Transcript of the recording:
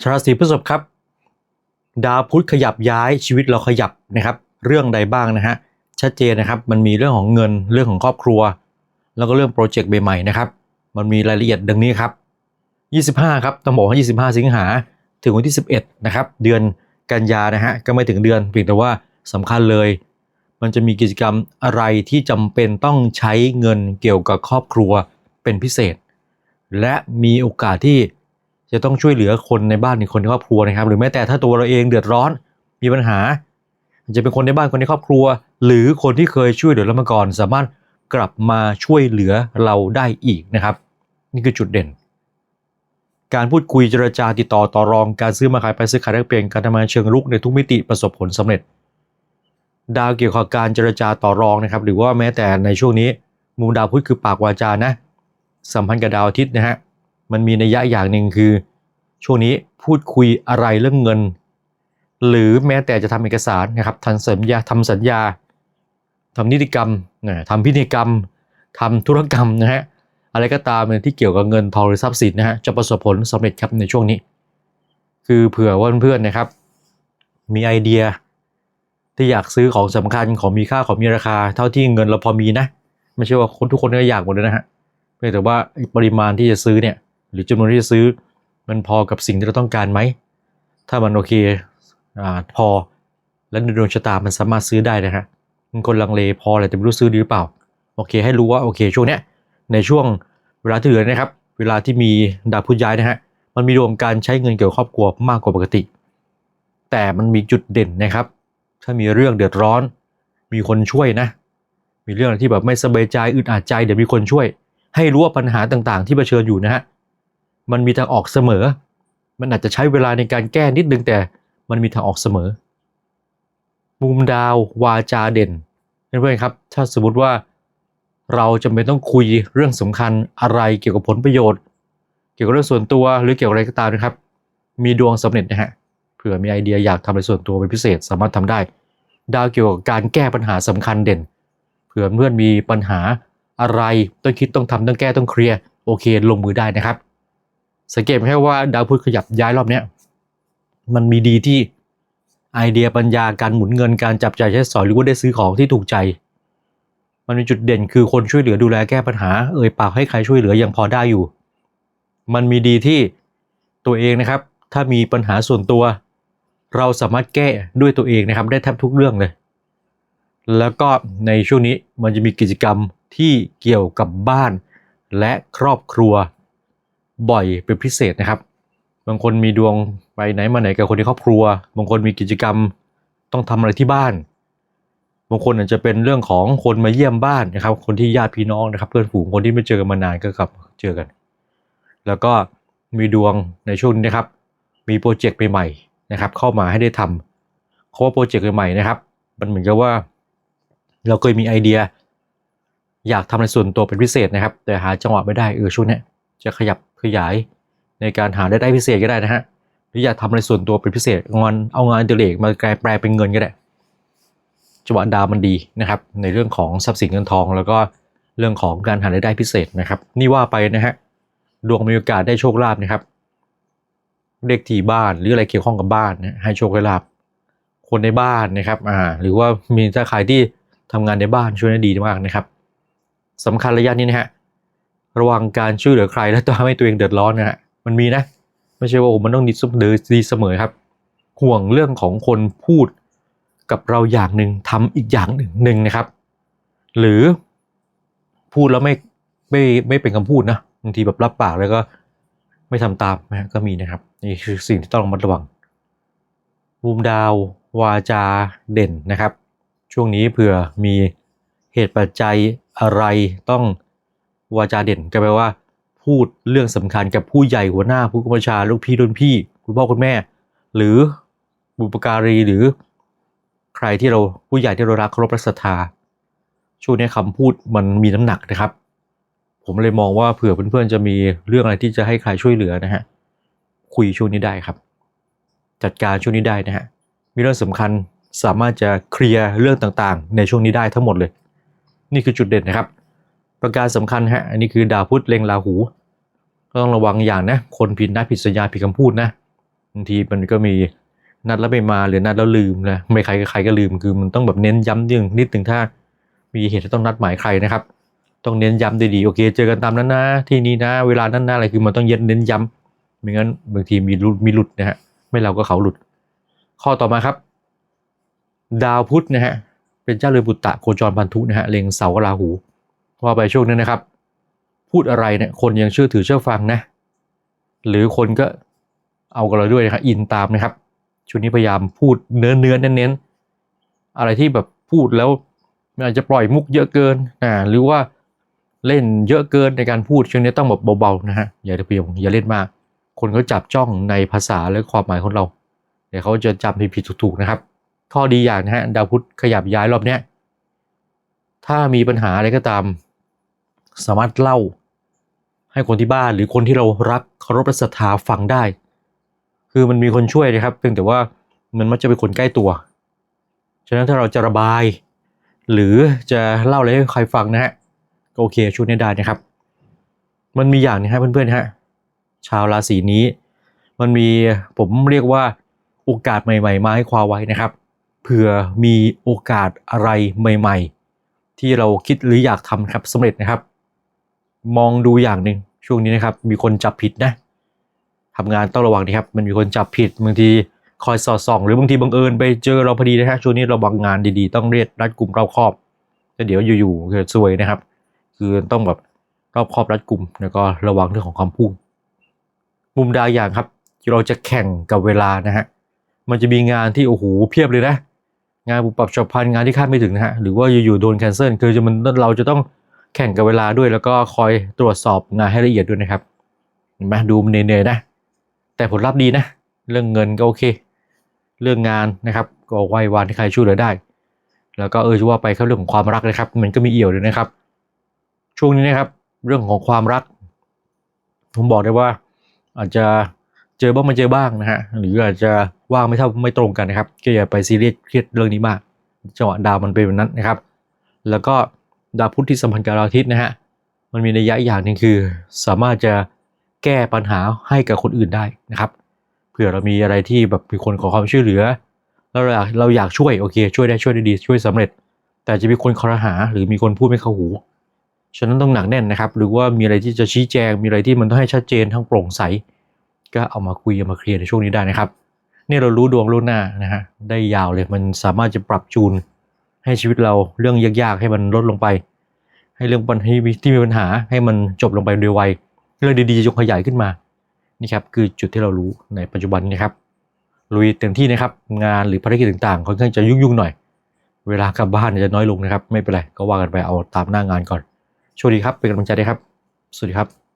ชาวราศีพฤษภครับ ดาวพุธขยับย้ายชีวิตเราขยับนะครับ เรื่องใดบ้างนะฮะชัดเจนนะครับมันมีเรื่องของเงินเรื่องของครอบครัว แล้วก็เรื่องโปรเจกต์ใหม่ๆนะครับมันมีรายละเอียดดังนี้ครับ 25 ครับต้องบอกว่า25 สิงหาถึงวันที่ 11 นะครับ เดือนกันยานะฮะก็ไม่ถึงเดือนเพียงแต่ว่าสำคัญเลย มันจะมีกิจกรรมอะไรที่จำเป็นต้องใช้เงินเกี่ยวกับครอบครัวเป็นพิเศษ และมีโอกาสที่ จะต้องช่วยเหลือคนในบ้านในคนในครอบครัวนะครับ หรือแม้แต่ถ้าตัวเราเองเดือดร้อนมีปัญหาอาจจะเป็นคนในบ้านคนในครอบครัว หรือคนที่เคยช่วยเหลือเรามาก่อน สามารถกลับมาช่วยเหลือเราได้อีกนะครับ นี่คือจุดเด่น การพูดคุยเจรจาติดต่อต่อรองการซื้อมาขายไปซื้อขายแลกเปลี่ยนการทำงานเชิงรุกในทุกมิติประสบผลสำเร็จ ดาวเกี่ยวกับการเจรจาต่อรองนะครับ หรือว่าแม้แต่ในช่วงนี้มุมดาวพุธคือปากวาจานะสัมพันธ์กับดาวอาทิตย์นะฮะมันมีนัยยะอย่างหนึ่งคือ ช่วงนี้พูดคุยอะไรเรื่องเงิน หรือแม้แต่จะทำเอกสารนะครับทำสัญญาทำสัญญาทำนิติกรรมนะทำพิธีกรรมทำธุรกรรมนะฮะอะไรก็ตามที่เกี่ยวกับเงินทองหรือทรัพย์สินนะฮะจะประสบผลสำเร็จครับในช่วงนี้ คือเผื่อว่าเพื่อนๆนะครับ มีไอเดียที่อยากซื้อของสำคัญของมีค่าของมีราคา เท่าที่เงินเราพอมีนะไม่ใช่ว่าคนทุกคนก็อยากหมดเลยนะฮะเพียงแต่ว่าปริมาณที่จะซื้อเนี่ยหรือจำนวนที่จะซื้อ มันพอกับสิ่งที่เราต้องการไหม ถ้ามันโอเคอ่าพอ และในดวงชะตามันสามารถซื้อได้นะฮะบางคนลังเลพออะไรแต่ไม่รู้ซื้อดีหรือเปล่า โอเค ให้รู้ว่าโอเคช่วงเนี้ยในช่วงเวลาที่เหลือนะครับ เวลาที่มีดาวพุธย้ายนะฮะมันมีดวงการใช้เงินเกี่ยวกับครอบครัวมากกว่าปกติ แต่มันมีจุดเด่นนะครับ ถ้ามีเรื่องเดือดร้อน มีคนช่วยนะ มีเรื่องที่แบบไม่สบายใจอึดอัดใจเดี๋ยวมีคนช่วย ให้รู้ว่าปัญหาต่างๆ ที่เผชิญอยู่นะฮะ มันมีทางออกเสมอ มันอาจจะใช้เวลาในการแก้นิดนึงแต่มันมีทางออกเสมอ มุมดาววาจาเด่นเพื่อนๆครับ ถ้าสมมติว่าเราจำเป็นต้องคุยเรื่องสำคัญอะไรเกี่ยวกับผลประโยชน์ เกี่ยวกับเรื่องส่วนตัวหรือเกี่ยวกับอะไรก็ตามนะครับ มีดวงสำเร็จนะฮะเผื่อมีไอเดียอยากทำอะไรส่วนตัวเป็นพิเศษสามารถทำได้ ดาวเกี่ยวกับการแก้ปัญหาสำคัญเด่น เผื่อเพื่อนมีปัญหาอะไรต้องคิดต้องทำต้องแก้ต้องเคลียร์โอเคลงมือได้นะครับ สังเกตไหมครับว่าดาวพุธขยับย้ายรอบเนี้ยมันมีดีที่ไอเดียปัญญาการหมุนเงินการจับจ่ายใช้สอยหรือว่าได้ซื้อของที่ถูกใจ มันมีจุดเด่นคือคนช่วยเหลือดูแลแก้ปัญหา เอ่ยปากให้ใครช่วยเหลือยังพอได้อยู่ มันมีดีที่ตัวเองนะครับ ถ้ามีปัญหาส่วนตัว เราสามารถแก้ด้วยตัวเองนะครับ ได้แทบทุกเรื่องเลย แล้วก็ในช่วงนี้มันจะมีกิจกรรมที่เกี่ยวกับบ้านและครอบครัว บ่อยเป็นพิเศษนะครับ บางคนมีดวงไปไหนมาไหนกับคนในครอบครัว บางคนมีกิจกรรมต้องทำอะไรที่บ้าน บางคนอาจจะเป็นเรื่องของคนมาเยี่ยมบ้านนะครับ คนที่ญาติพี่น้องนะครับ เพื่อนฝูงคนที่ไม่เจอกันมานานก็กลับเจอกัน แล้วก็มีดวงในช่วงนี้นะครับ มีโปรเจกต์ใหม่ๆนะครับ เข้ามาให้ได้ทำเพราะว่าโปรเจกต์ใหม่ๆนะครับ มันเหมือนกับว่า เราเคยมีไอเดีย อยากทำอะไรส่วนตัวเป็นพิเศษนะครับ แต่หาจังหวะไม่ได้เออช่วงนี้ จะขยับขยายในการหารายได้พิเศษก็ได้นะฮะหรืออยากทำอะไรส่วนตัวเป็นพิเศษงานเอางานอดิเรกมากลายแปลเป็นเงินก็ได้จังหวะดาวมันดีนะครับ ในเรื่องของทรัพย์สินเงินทอง แล้วก็เรื่องของการหารายได้พิเศษนะครับ นี่ว่าไปนะฮะดวงมีโอกาสได้โชคลาภนะครับเลขที่บ้านหรืออะไรเกี่ยวข้องกับบ้านนะให้โชคให้ลาภคนในบ้านนะครับอ่าหรือว่ามีถ้าใครที่ทำงานในบ้านช่วยได้ดีมากนะครับสำคัญระยะนี้นะฮะ ระวังการช่วยเหลือใครแล้วทำให้ตัวเองเดือดร้อนนะฮะมันมีนะ ไม่ใช่ว่าโอ้มันต้องดีเสมอดีเสมอครับ ห่วงเรื่องของคนพูดกับเราอย่างหนึ่งทำอีกอย่างหนึ่งหนึ่งนะครับ หรือพูดแล้วไม่ไม่ไม่เป็นคำพูดนะบางทีแบบรับปากแล้วก็ไม่ทำตามนะก็มีนะครับนี่คือสิ่งที่ต้องระมัดระวังมุมดาววาจาเด่นนะครับ ช่วงนี้เผื่อมีเหตุปัจจัยอะไรต้อง วาจาเด่นก็แปลว่า พูดเรื่องสำคัญกับผู้ใหญ่หัวหน้าผู้กำกับชาลูกพี่รุ่นพี่ คุณพ่อคุณแม่ หรือบุปการีหรือใครที่เราผู้ใหญ่ที่เรารักเคารพรักศรัทธาช่วงนี้คำพูดมันมีน้ำหนักนะครับ ผมเลยมองว่าเผื่อเพื่อนๆจะมีเรื่องอะไรที่จะให้ใครช่วยเหลือนะฮะคุยช่วงนี้ได้ครับ จัดการช่วงนี้ได้นะฮะมีเรื่องสำคัญสามารถจะเคลียร์เรื่องต่างๆ ในช่วงนี้ได้ทั้งหมดเลย นี่คือจุดเด่นนะครับ ประการสำคัญฮะอันนี้คือดาวพุธเล็งราหู ก็ต้องระวังอย่างนะ คนผิดนัดผิดสัญญาผิดคำพูดนะบางทีมันก็มีนัดแล้วไม่มาหรือนัดแล้วลืมนะไม่ใครกับใครก็ลืมคือมันต้องแบบเน้นย้ำเรื่องนิดหนึ่งถ้ามีเหตุที่ต้องนัดหมายใครนะครับ ต้องเน้นย้ำดีๆโอเค เจอกันตามนั้นนะที่นี้นะเวลานั้นนะอะไรคือมันต้องเย็นเน้นย้ำไม่งั้นบางทีมีหลุดมีหลุดนะฮะไม่เราก็เขาหลุด ข้อต่อมาครับ ดาวพุธนะฮะเป็นเจ้าเรือบุตตะโคจรพันธุนะฮะเล็งเสาราหู ว่าไปช่วงนั้นะครับ พูดอะไรเนี่ยคนยังเชื่อถือเชื่อฟังนะ หรือคนก็เอากันเราด้วยนะครับอินตามนะครับช่วงนี้พยายามพูดเนื้อเนื้อเน้นๆอะไรที่แบบพูดแล้วมันอาจจะปล่อยมุกเยอะเกินอ่าหรือว่าเล่นเยอะเกินในการพูดช่วงนี้ต้องแบบเบาๆนะฮะอย่าเพียงอย่าเล่นมาก คนเขาจับจ้องในภาษาและความหมายของเราเดี๋ยวเขาจะจำผิดๆถูกๆนะครับข้อดีอย่างนะฮะดาวพุธขยับย้ายรอบเนี้ยถ้ามีปัญหาอะไรก็ตาม สามารถเล่า ให้คนที่บ้านหรือคนที่เรารักเคารพและศรัทธาฟังได้ คือมันมีคนช่วยนะครับ เพียงแต่ว่ามันมักจะเป็นคนใกล้ตัวฉะนั้นถ้าเราจะระบาย หรือจะเล่าอะไรให้ใครฟังนะฮะก็โอเคช่วยได้ได้นะครับ มันมีอย่างนะฮะเพื่อนๆนะฮะชาวราศีนี้ มันมีผมเรียกว่าโอกาสใหม่ ๆ มาให้คว้าไว้นะครับเผื่อมีโอกาสอะไรใหม่ ๆ ที่เราคิดหรืออยากทำครับสำเร็จนะครับ มองดูอย่างหนึ่งช่วงนี้นะครับ มีคนจับผิดนะทำงานต้องระวังนะครับ มันมีคนจับผิดบางทีคอยสอดส่อง หรือบางทีบังเอิญไปเจอเราพอดีนะฮะช่วงนี้ระวังงานดีๆ ต้องเรียกรัดกลุ่มรอบคอบแล้วเดี๋ยวอยู่ๆเกิดซวยนะครับ คือต้องแบบรอบครอบรัดกลุ่มแล้วก็ระวังเรื่องของคำพูดมุมดาอย่างครับเราจะแข่งกับเวลานะฮะมันจะมีงานที่โอ้โหเพียบเลยนะ งานปุบปับฉับพลันงานที่คาดไม่ถึงนะฮะหรือว่าอยู่ๆโดนแคนเซิลคือจะมันเราจะต้อง แข่งกับเวลาด้วยแล้วก็คอยตรวจสอบงานให้ละเอียดด้วยนะครับเห็นไหมดูมันเหนื่อยๆนะ แต่ผลลัพธ์ดีนะ เรื่องเงินก็โอเค เรื่องงานนะครับ ก็ไหว้วานที่ใครช่วยเหลือได้ แล้วก็เออจะว่าไปเข้าเรื่องของความรักนะครับ มันก็มีเอี่ยวด้วยนะครับ ช่วงนี้นะครับ เรื่องของความรัก ผมบอกได้ว่า อาจจะเจอบ้างไม่เจอบ้างนะฮะหรืออาจจะว่างไม่เท่าไม่ตรงกันนะครับก็อย่าไปซีเรียสเครียดเรื่องนี้มากจังหวะดาวมันเป็นแบบนั้นนะครับ แล้วก็ ดาวพุธที่สัมพันธ์กับดาวอาทิตย์นะฮะมันมีนัยยะอย่างหนึ่งคือ สามารถจะแก้ปัญหาให้กับคนอื่นได้นะครับเผื่อเรามีอะไรที่แบบมีคนขอความช่วยเหลือ แล้วเราอยากเราอยากช่วยโอเค ช่วยได้ช่วยได้ดีช่วยสำเร็จ แต่จะมีคนคอรหาหรือมีคนพูดไม่เข้าหูฉะนั้นต้องหนักแน่นนะครับ หรือว่ามีอะไรที่จะชี้แจง มีอะไรที่มันต้องให้ชัดเจนทั้งโปร่งใส ก็เอามาคุยเอามาเคลียร์ในช่วงนี้ได้นะครับ นี่เรารู้ดวงล่วงหน้านะฮะได้ยาวเลยมันสามารถจะปรับจูน ให้ชีวิตเราเรื่องยากๆ ให้มันลดลงไป ให้เรื่องปัญหาที่มีปัญหาให้มันจบลงไปโดยไวเรื่องดีๆจะยกขยายขึ้นมานี่ครับคือจุดที่เรารู้ในปัจจุบันนี้ครับลุยเต็มที่นะครับ งานหรือภารกิจต่างๆค่อนข้างจะยุ่งๆหน่อย เวลากลับบ้านจะน้อยลงนะครับ ไม่เป็นไรก็ว่ากันไปเอาตามหน้างานก่อนโชคดีครับเป็นกำลังใจด้วยครับ สวัสดีครับ